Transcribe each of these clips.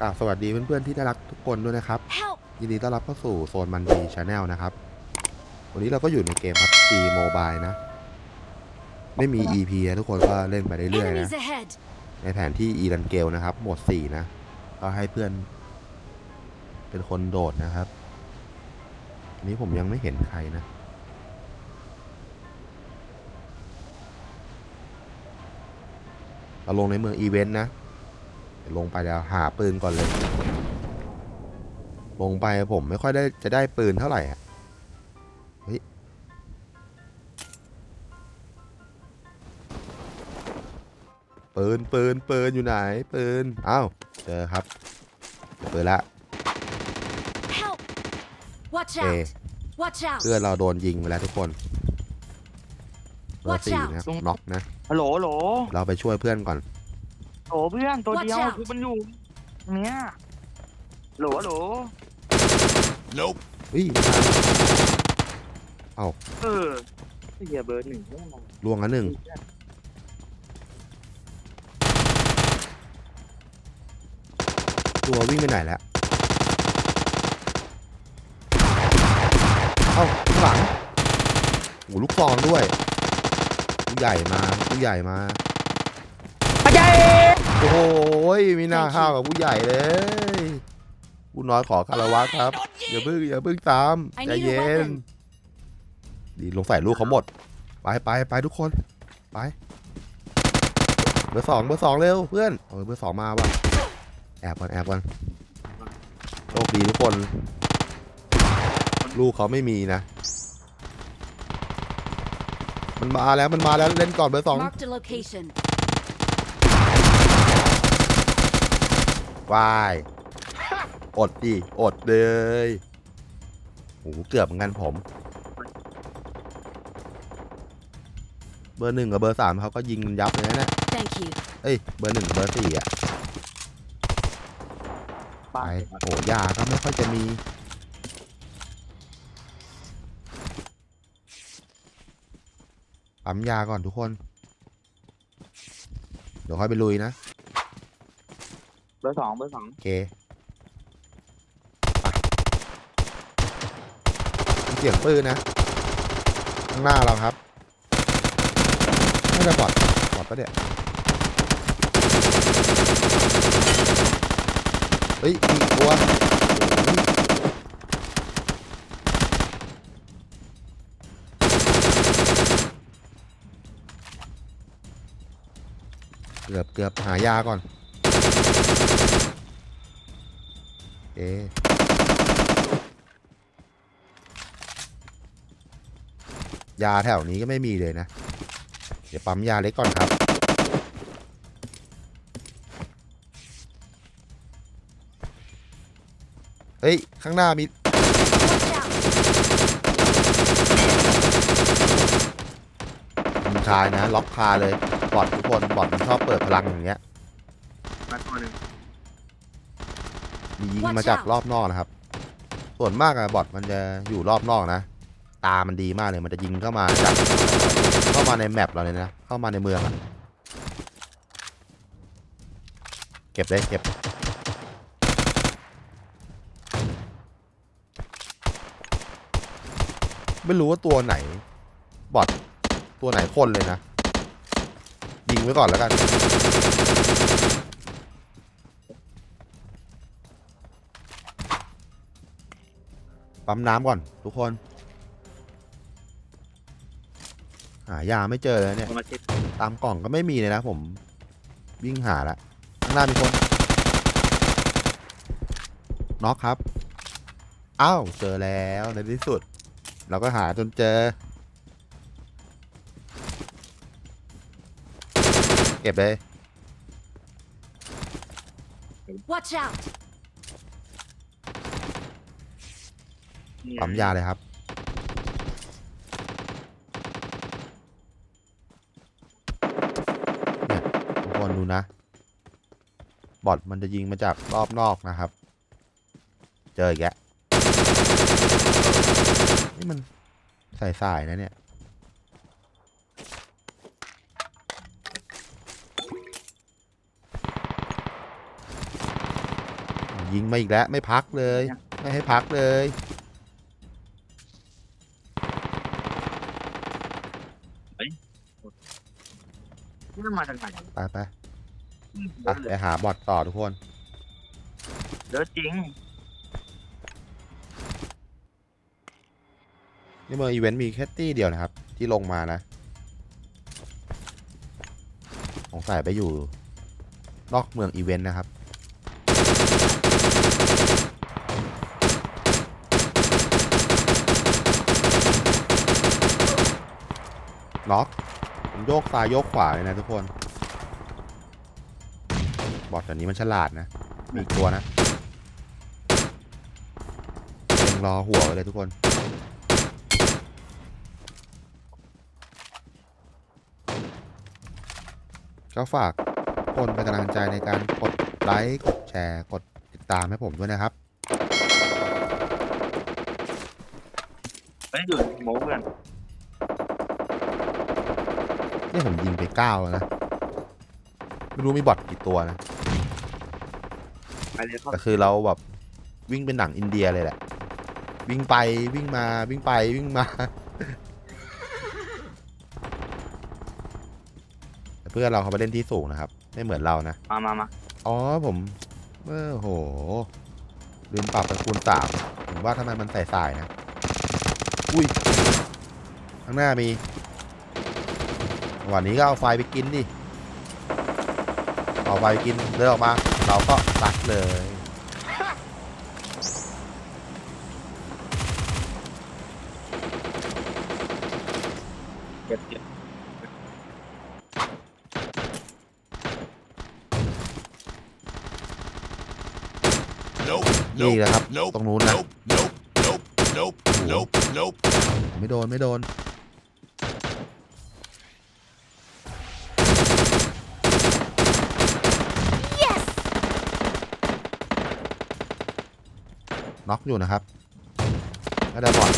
กราบสวัสดีเพื่อนๆที่น่ารักทุกคนด้วยนะครับ Help! ยินดีต้อนรับเข้าสู่โซนมันดีชาแนลนะครับ วันนี้เราก็อยู่ในเกมพับจีโมบายนะ ไม่มี EP นะทุกคนก็เล่นไปเรื่อยๆนะ Enemies ahead! ในแผนที่อีรันเกลนะครับ หมวด4นะ ก็ให้เพื่อน เป็นคนโดดนะครับอันนี้ผมยังไม่เห็นใครนะเราลงในเมืองอีเวนต์นะเดี๋ยว ลงไปแล้วหาปืนก่อนเลย ลงไปผมไม่ค่อยได้จะได้ปืนเท่าไหร่อะเฮ้ยปืนปืนปืนอยู่ไหนปืนอ้าวเจอครับเจอปืนละ Help! Watch Okay. out! Watch out! เพื่อนเราโดนยิงไปแล้วทุกคนเบอร์ Watch สี่ out นะน็อกนะฮัลโหลฮัลโหลเราไปช่วยเพื่อนก่อน โหลเพื่อนตัว Watch เดียว out คือมันอยู่เนี้ยฮัลโหลฮัลโหลเฮ้ยมา เออไอ้เฮียเบอร์หนึ่งแน่นอนลวงอันหนึ่งตัววิ่งไปไหนแล้ว เอ้าข้างหลังโหลูกซองด้วยผู้ใหญ่มาผู้ใหญ่มา อาจารย์โอ้โหมีหน้าข้าวกับผู้ใหญ่เลยผู้น้อยขอคารวะครับ อย่าเพิ่งอย่าเพิ่งตามใจเย็นดีลงใส่ลูกเขาหมด ไปไปไปทุกคน ไป เบอร์สองเบอร์สองเร็วเพื่อนเออเบอร์สองมาว่ะแอบก่อนแอบก่อนโชคดีทุกคน ลูกเขาไม่มีนะ มันมาแล้วมันมาแล้วเล่นก่อนเบอร์สอง วาย อดดิ อดเลยโอ้โหเกือบเหมือนกันผม เบอร์หนึ่งกับเบอร์สามเขาก็ยิงกันยับเลยนะเนี่ย Thank you. เอ้ย เบอร์หนึ่งเบอร์สี่อะ ไป โอ้ยาก็ไม่ค่อยจะมี ปั๊มยาก่อนทุกคน เดี๋ยวค่อยไปลุยนะเบอร์สองเบอร์สองโอเคไปเสียงปืนนะ ข้างหน้าเราครับไม่ได้บอดบอดปะเนี่ยเฮ้ยมีอีกตัวเกือบเกือบหายาก่อน เอะยาแถวนี้ก็ไม่มีเลยนะ เดี๋ยวปั๊มยาเล็กก่อนครับ เฮ้ย ข้างหน้ามี Watch out! ยิงคายนะ ล็อกคาเลย บอดทุกคน บอดมันชอบเปิดพลังอย่างเงี้ย ยิงมาจากรอบนอกนะครับ ส่วนมากอะบอทมันจะอยู่รอบนอกนะ ตามันดีมากเลยมันจะยิงเข้ามาจากเข้ามาในแมปเราเลยนะเข้ามาในเมืองอะเก็บเลยเก็บไม่รู้ว่าตัวไหน บอทตัวไหนคนเลยนะ ยิงไว้ก่อนแล้วกัน ปั๊มน้ำก่อน ทุกคน หายาไม่เจอเลยเนี่ย มาช็ดตามกล่องก็ไม่มีเลยนะผม วิ่งหาละข้างหน้ามีคนน็อกครับอ้าวเจอแล้วในที่สุด เราก็หาจนเจอ เก็บเลย Watch out! ปั๊มยาเลยครับ เนี่ยทุกคนดูนะ บอทมันจะยิงมาจากรอบนอกนะครับ เจออีกแล้วนี่มันใส่สายนะเนี่ย ยิงมาอีกแล้ว ไม่พักเลย ไม่ให้พักเลย นี่มันมาจากไหนไปไปไปไปหาบอทต่อทุกคนเยอะจริงนี่เมื่ออีเวนต์มีแค่ตี้เดียวนะครับ ที่ลงมานะสงสัยไปอยู่ นอกเมืองอีเวนต์นะครับ ล็อกผมโยกซ้ายโยกขวาเลยนะทุกคน บอทตัวนี้มันฉลาดนะ มีอีกตัวนะเล็งรอหัวไว้เลยทุกคนก็ฝากคนเป็นกำลังใจในการกดไลค์กดแชร์กดติดตามให้ผมด้วยนะครับไม่อยู่โม้เพื่อน นี่ผมยิงไปเก้าแล้วนะ ไม่รู้มีบอทกี่ตัวนะ ไปเลยครับแต่คือเราแบบวิ่งเป็นหนังอินเดียเลยแหละ วิ่งไปวิ่งมาวิ่งไปวิ่งมา แต่เพื่อนเราเขาไปเล่นที่สูงนะครับ ไม่เหมือนเรานะ มามามาอ๋อผมเออโหลืมปรับเป็นคูณสามผมว่าทำไมมันใส่สายๆนะ อุ้ย ข้างหน้ามี วันนี้ก็เอาไฟไปกินดิเอาไฟไปกินเดินออกมา เราก็ตัดเลยเก็บเก็บนี่แหละครับ Nope. ตรงนู้นนะ Nope. Nope. Nope. Nope. Nope. Nope. ไม่โดน ไม่โดน น็อกอยู่นะครับไม่ได้บอด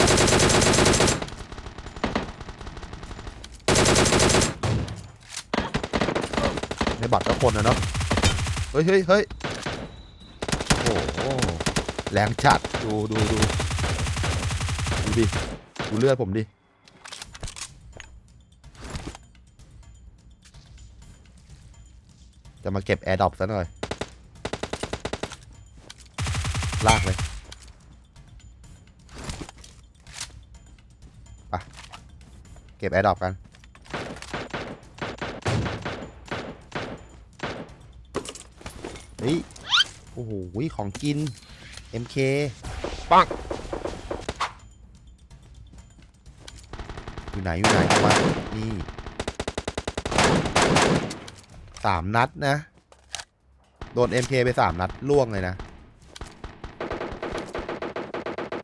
ไม่บอดก็คนนะเนาะเฮ้ยเฮ้ยเฮ้ยโอ้โหแรงจัดดูดูดูดูดิดูเลือดผมดิจะมาเก็บแอร์ดรอปซะหน่อย ลากเลย เก็บแอร์ดรอปกัน เฮ้ย โอ้โห ของกิน MK ปังอยู่ไหน อยู่ไหนเอามานี่สามนัดนะ โดน MK ไปสามนัดล่วงเลยนะ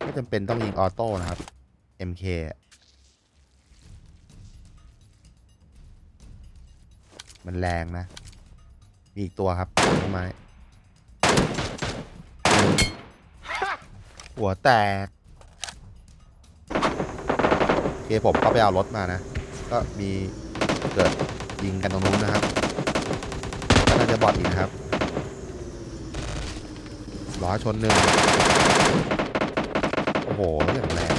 ไม่จำเป็นต้องยิงออโต้นะครับ MK มันแรงนะ มีอีกตัวครับต้นไม้หัวแตกโอเคผมก็ไปเอารถมานะ ก็มีเกิดยิงกันตรงนู้นนะครับก็น่าจะบอดอีกนะครับร้อชนหนึ่งโอ้โหอย่างแรง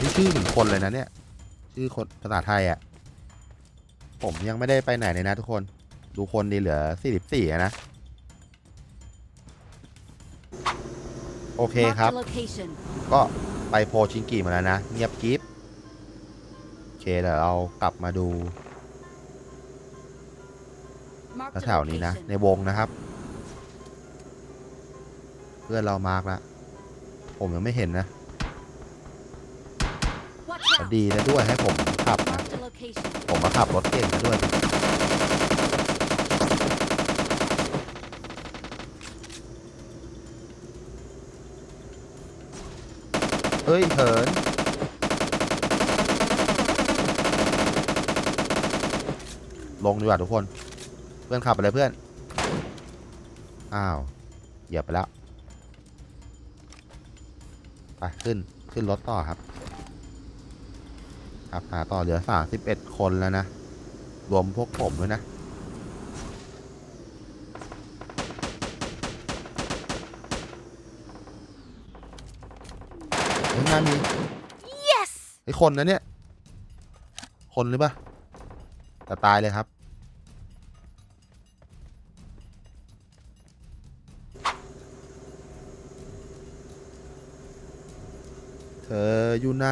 นี่ชื่อเหมือนคนเลยนะเนี่ย ชื่อคนภาษาไทยอะ่ะ ผมยังไม่ได้ไปไหนเลยนะทุกคน ดูคนดีเหลือ 44อะนะ โอเค Marked ครับ a location. ก็ไปโพชิงกิมาแล้วนะ เงียบกิฟโอเคเดี๋ยวเรากลับมาดู Marked a แถวๆนี้นะ ใน location. วงนะครับ เพื่อนเรามาร์กแล้วผมยังไม่เห็นนะ Watch แต่ out! ดีนะด้วยให้ผมขับนะผมมาขับรถเก่งซะด้วยเฮ้ยเหินลงดีกว่าทุกคน เพื่อนขับไปเลยเพื่อน อ้าว เหยียบไปแล้ว ไป ขึ้น ขึ้นรถต่อครับ ขับหาต่อเหลือสามสิบเอ็ดคนแล้วนะ รวมพวกผมด้วยนะ งานมี yes ไอคนนะเนี่ย คนหรือปะต่ตายเลยครับ เธออยู่ไหน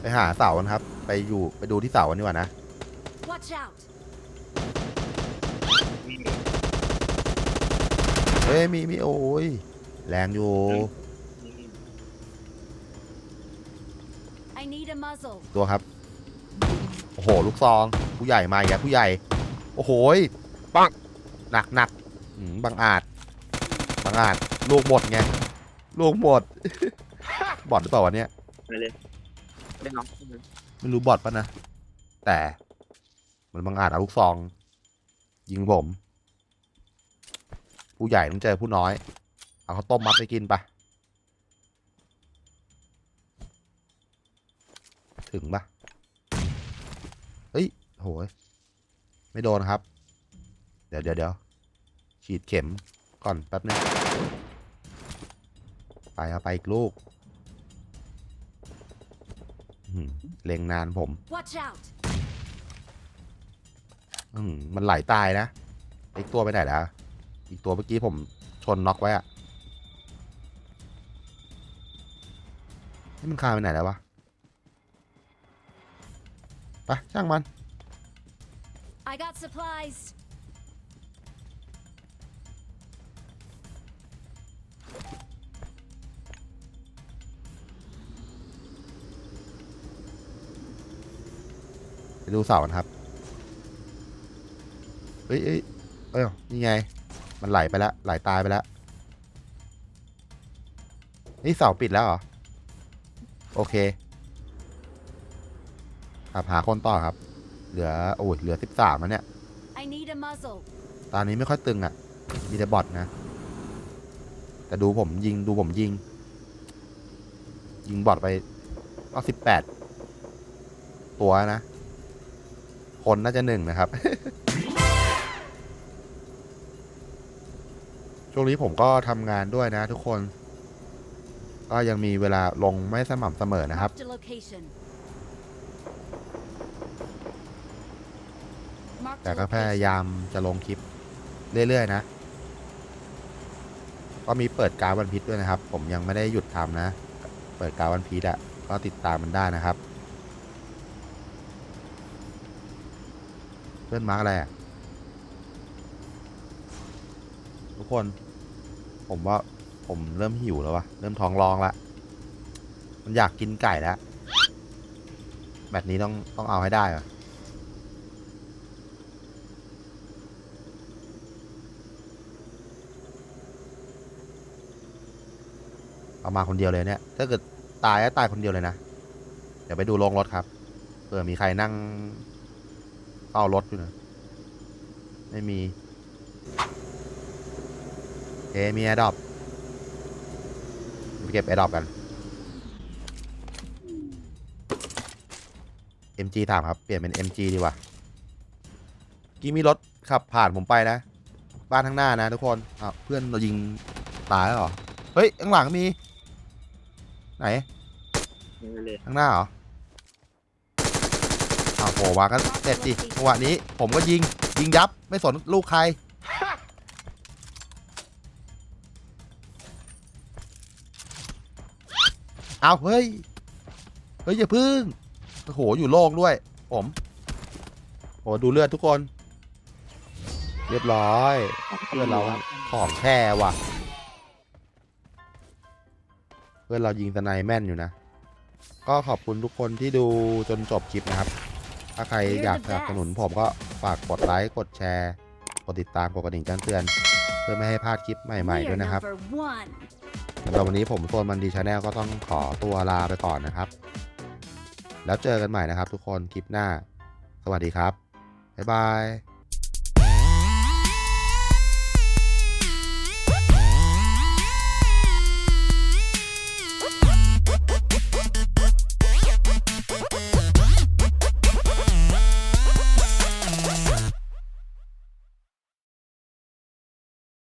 ไปหาเสากันครับ ไปอยู่ไปดูที่เสากันดีกว่านะ Watch out! เฮ้ยมีมีโอ้ยแรงอยู่ I need a muzzle. ตัวครับ โอ้โห ลูกซอง ผู้ใหญ่มาอีกแล้วผู้ใหญ่ โอ้โหยปังหนักหนักอืมบังอาจ บังอาจ ลูกหมดไง ลูกหมด บอดหรือเปล่าวะเนี่ยไปเลยไม่น้องไม่รู้บอดปะนะ แต่มันบังอาจเอาลูกซอง ยิงผม ผู้ใหญ่ต้องเจอผู้น้อย เอาข้าวต้มมัดไปกินปะถึงปะเฮ้ยโหยไม่โดนครับ เดี๋ยวเดี๋ยวเดี๋ยวฉีดเข็มก่อนแป๊บนึงไปเอาไปอีกลูกอื้อหือ เล็งนานผม Watch out! อืมมันไหลตายนะอีกตัวไปไหนแล้วอีกตัวเมื่อกี้ผมชนน็อกไว้อะนี่มันคาไปไหนแล้ววะไปช่างมัน I got supplies. ไปดูเสากันครับเฮ้ยเอ้ยเอ้ยนี่ไง มันไหลไปแล้ว ไหลตายไปแล้ว นี่เสาปิดแล้วเหรอ โอเค ครับหาคนต่อครับ เหลือ โอ้ย เหลือสิบสามแล้วเนี่ย I need a muzzle. ตอนนี้ไม่ค่อยตึงอะ มีแต่บอทนะ แต่ดูผมยิง ดูผมยิง ยิงบอทไปก็สิบแปดตัวนะ คนน่าจะหนึ่งนะครับ ช่วงนี้ผมก็ทำงานด้วยนะทุกคน ก็ยังมีเวลาลงไม่สม่ำเสมอนะครับ Marked a location. Marked แต่ a ก็พยา location. ยามจะลงคลิปเรื่อย ๆ นะ ก็มีเปิดการวันพิษด้วยนะครับ ผมยังไม่ได้หยุดทำนะ เปิดการวันพิษอะก็ติดตามมันได้นะครับ เพื่อนมาร์กอะไรทุกคน ผมว่าผมเริ่มหิวแล้ววะเริ่มท้องร้องละมันอยากกินไก่แล้วแบบนี้ต้องต้องเอาให้ได้อะเอามาคนเดียวเลยเนี่ย ถ้าเกิดตายก็ตายคนเดียวเลยนะ เดี๋ยวไปดูโรงรถครับเผื่อมีใครนั่ง ฝ้ารถอยู่นะไม่มีเอมีแอร์ดรอปไปเก็บแอร์ดรอปกัน MG ถามครับ เปลี่ยนเป็น MG ดีกว่าเมื่อกี้มีรถขับผ่านผมไปนะ บ้านข้างหน้านะทุกคนอะเพื่อนเรายิงตายแล้วเหรอ เฮ้ย ข้างหลังมี ไหนไปเลยข้างหน้าเหรออ้าวโผล่มาก็เสร็จดิจังหวะนี้ผมก็ยิงยิงยับไม่สนลูกใคร เอาเฮ้ย เฮ้ยอย่าพึ่งโอ้โหอยู่โล่งด้วย ผมโอ้ดูเลือดทุกคน เรียบร้อยเพื่อนเราของแท้ว่ะ เพื่อนเรายิงสไนแม่นอยู่นะ ก็ขอบคุณทุกคนที่ดูจนจบคลิปนะครับ ถ้าใครอยากสนับสนุนผมก็ฝากกดไลค์กดแชร์กดติดตามกดกระดิ่งแจ้งเตือน เพื่อไม่ให้พลาดคลิปใหม่ๆ We ด้ว are ยนะครับ number one. สำหรับวันนี้ผมโซนมันดีชาแนลก็ต้องขอตัวลาไปก่อนนะครับ แล้วเจอกันใหม่นะครับทุกคนคลิปหน้า สวัสดีครับ บ๊ายบาย